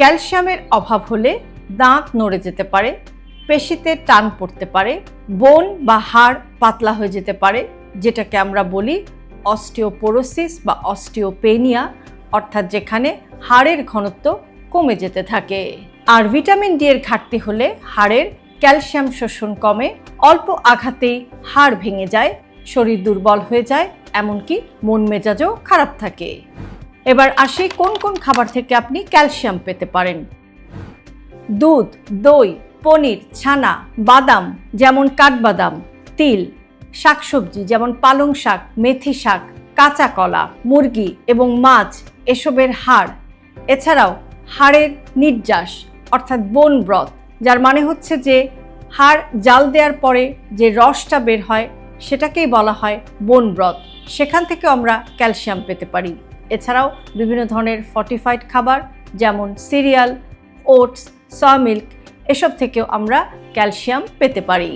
ক্যালসিয়ামের অভাব হলে দাঁত নড়ে যেতে পারে, পেশিতে টান পড়তে পারে, বোন বা হাড় পাতলা হয়ে যেতে পারে, যেটাকে আমরা বলি অস্টিওপোরোসিস বা অস্টিওপেনিয়া, অর্থাৎ যেখানে হাড়ের ঘনত্ব কমে যেতে থাকে। আর ভিটামিন ডি এর ঘাটতি হলে হাড়ের ক্যালসিয়াম শোষণ কমে, অল্প আঘাতেই হাড় ভেঙে যায়, শরীর দুর্বল হয়ে যায়, এমনকি মন মেজাজও খারাপ থাকে। এবার আসি কোন কোন খাবার থেকে আপনি ক্যালসিয়াম পেতে পারেন। দুধ, দই, পনির, ছানা, বাদাম, যেমন কাঠবাদাম, তিল, শাকসবজি, যেমন পালং শাক, মেথি শাক, কাঁচা কলা, মুরগি এবং মাছ, এসবের হাড়। এছাড়াও হাড়ের নির্যাস, অর্থাৎ বোন ব্রথ যার মানে হচ্ছে যে হাড় জাল দেওয়ার পরে যে রসটা বের হয়, সেটাকেই বলা হয় বোন ব্রথ সেখান থেকে আমরা ক্যালসিয়াম পেতে পারি। এছাড়াও বিভিন্ন ধরনের ফর্টিফাইড খাবার, যেমন সিরিয়াল ওটস সয়া মিল্ক এসব থেকেও আমরা ক্যালসিয়াম পেতে পারি।